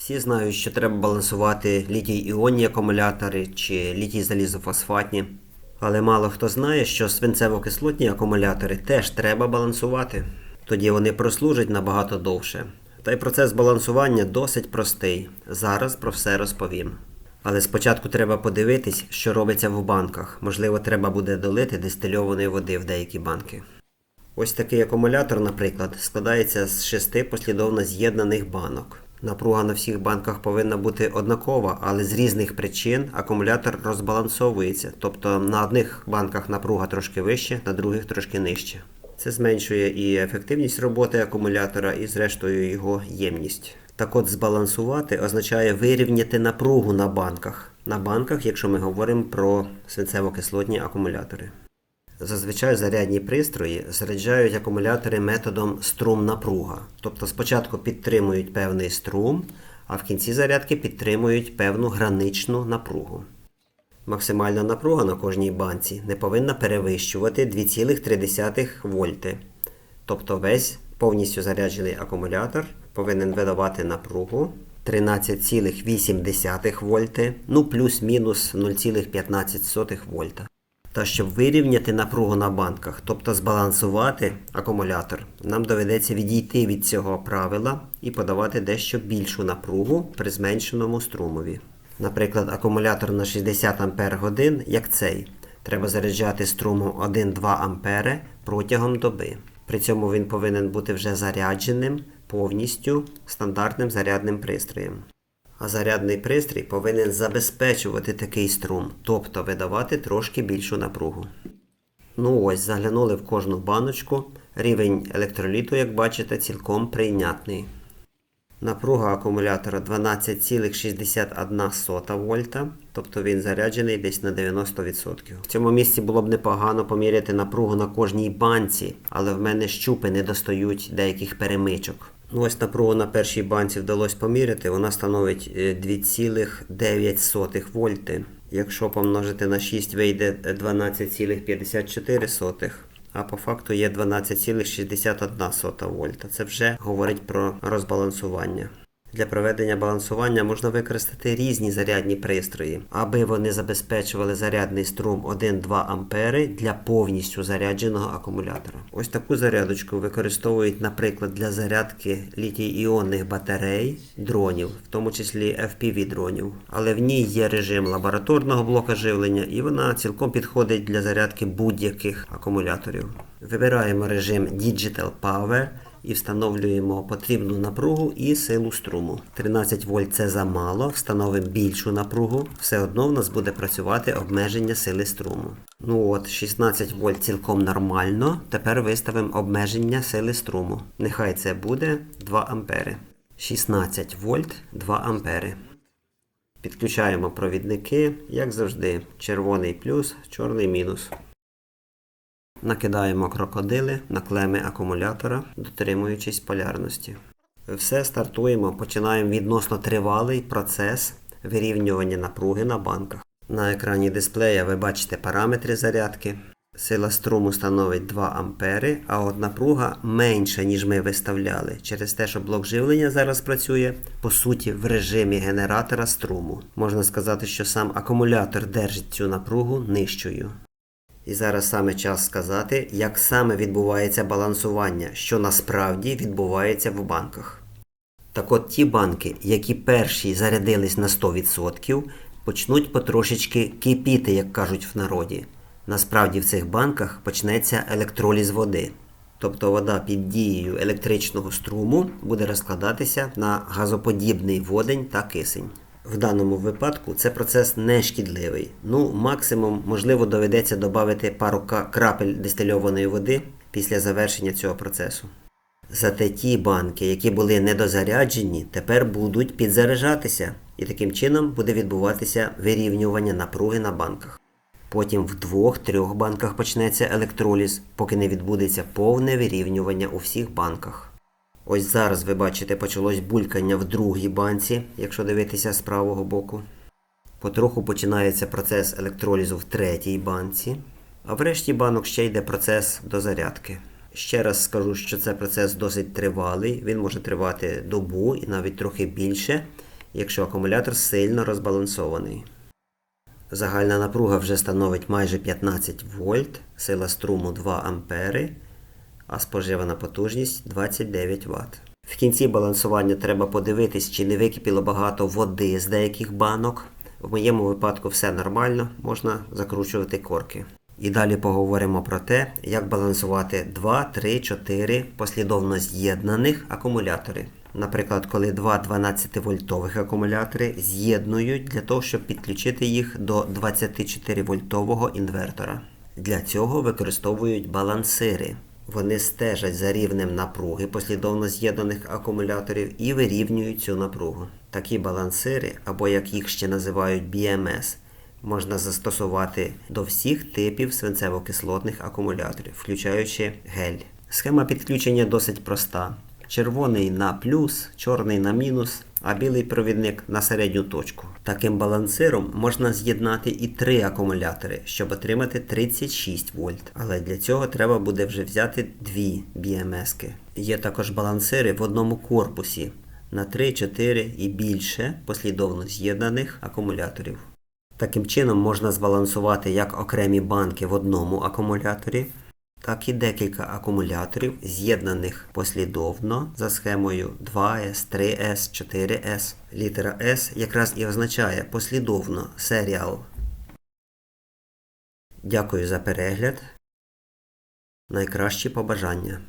Всі знають, що треба балансувати літій-іонні акумулятори чи літій-залізофосфатні. Але мало хто знає, що свинцево-кислотні акумулятори теж треба балансувати. Тоді вони прослужать набагато довше. Та й процес балансування досить простий. Зараз про все розповім. Але спочатку треба подивитись, що робиться в банках. Можливо, треба буде долити дистильованої води в деякі банки. Ось такий акумулятор, наприклад, складається з шести послідовно з'єднаних банок. Напруга на всіх банках повинна бути однакова, але з різних причин акумулятор розбалансовується. Тобто на одних банках напруга трошки вища, на других трошки нижче. Це зменшує і ефективність роботи акумулятора, і зрештою його ємність. Так от збалансувати означає вирівняти напругу на банках. На банках, якщо ми говоримо про свинцево-кислотні акумулятори. Зазвичай зарядні пристрої заряджають акумулятори методом струм-напруга. Тобто спочатку підтримують певний струм, а в кінці зарядки підтримують певну граничну напругу. Максимальна напруга на кожній банці не повинна перевищувати 2,3 вольти. Тобто весь повністю заряджений акумулятор повинен видавати напругу 13,8 вольти, ну плюс-мінус 0,15 вольта. Та щоб вирівняти напругу на банках, тобто збалансувати акумулятор, нам доведеться відійти від цього правила і подавати дещо більшу напругу при зменшеному струмові. Наприклад, акумулятор на 60 Ампер годин, як цей, треба заряджати струмом 1-2 Ампери протягом доби. При цьому він повинен бути вже зарядженим повністю стандартним зарядним пристроєм. А зарядний пристрій повинен забезпечувати такий струм, тобто видавати трошки більшу напругу. Ну ось, заглянули в кожну баночку. Рівень електроліту, як бачите, цілком прийнятний. Напруга акумулятора 12,61 вольта, тобто він заряджений десь на 90%. В цьому місці було б непогано поміряти напругу на кожній банці, але в мене щупи не достають деяких перемичок. Ну ось напругу на першій банці вдалося поміряти, вона становить е, 2,9 вольти. Якщо помножити на 6, вийде 12,54, а по факту є 12,61 вольта. Це вже говорить про розбалансування. Для проведення балансування можна використати різні зарядні пристрої, аби вони забезпечували зарядний струм 1-2 ампери для повністю зарядженого акумулятора. Ось таку зарядочку використовують, наприклад, для зарядки літій-іонних батарей, дронів, в тому числі FPV дронів. Але в ній є режим лабораторного блока живлення, і вона цілком підходить для зарядки будь-яких акумуляторів. Вибираємо режим Digital Power і встановлюємо потрібну напругу і силу струму. 13 вольт це замало, встановимо більшу напругу, все одно в нас буде працювати обмеження сили струму. Ну от, 16 вольт цілком нормально. Тепер виставимо обмеження сили струму. Нехай це буде 2 ампери. 16 вольт 2 ампери. Підключаємо провідники, як завжди, червоний плюс, чорний мінус. Накидаємо крокодили на клеми акумулятора, дотримуючись полярності. Все стартуємо, починаємо відносно тривалий процес вирівнювання напруги на банках. На екрані дисплея ви бачите параметри зарядки. Сила струму становить 2 ампери, а от напруга менша, ніж ми виставляли, через те, що блок живлення зараз працює по суті в режимі генератора струму. Можна сказати, що сам акумулятор держить цю напругу нижчою. І зараз саме час сказати, як саме відбувається балансування, що насправді відбувається в банках. Так от ті банки, які перші зарядились на 100%, почнуть потрошечки кипіти, як кажуть в народі. Насправді в цих банках почнеться електроліз води. Тобто вода під дією електричного струму буде розкладатися на газоподібний водень та кисень. В даному випадку це процес не шкідливий. Ну, максимум, можливо, доведеться додати пару крапель дистильованої води після завершення цього процесу. Зате ті банки, які були недозаряджені, тепер будуть підзаряджатися, і таким чином буде відбуватися вирівнювання напруги на банках. Потім в двох-трьох банках почнеться електроліз, поки не відбудеться повне вирівнювання у всіх банках. Ось зараз ви бачите почалось булькання в другій банці, якщо дивитися з правого боку. Потроху починається процес електролізу в третій банці, а в решті банок ще йде процес дозарядки. Ще раз скажу, що це процес досить тривалий, він може тривати добу і навіть трохи більше. якщо акумулятор сильно розбалансований. Загальна напруга вже становить майже 15 вольт, сила струму 2 ампери, а споживана потужність 29 Вт. В кінці балансування треба подивитись, чи не википіло багато води з деяких банок. В моєму випадку все нормально, можна закручувати корки. І далі поговоримо про те, як балансувати 2, 3, 4 послідовно з'єднаних акумулятори. Наприклад, коли два 12-вольтових акумулятори з'єднують для того, щоб підключити їх до 24-вольтового інвертора. Для цього використовують балансири. Вони стежать за рівнем напруги послідовно з'єднаних акумуляторів і вирівнюють цю напругу. Такі балансири, або як їх ще називають BMS, можна застосувати до всіх типів свинцево-кислотних акумуляторів, включаючи гель. Схема підключення досить проста. Червоний на плюс, чорний на мінус, а білий провідник на середню точку. Таким балансиром можна з'єднати і три акумулятори, щоб отримати 36 вольт. Але для цього треба буде вже взяти дві BMS-ки. Є також балансири в одному корпусі на 3, 4 і більше послідовно з'єднаних акумуляторів. Таким чином можна збалансувати як окремі банки в одному акумуляторі, так і декілька акумуляторів, з'єднаних послідовно за схемою 2S, 3S, 4S. Літера S якраз і означає послідовно серіал. Дякую за перегляд. Найкращі побажання.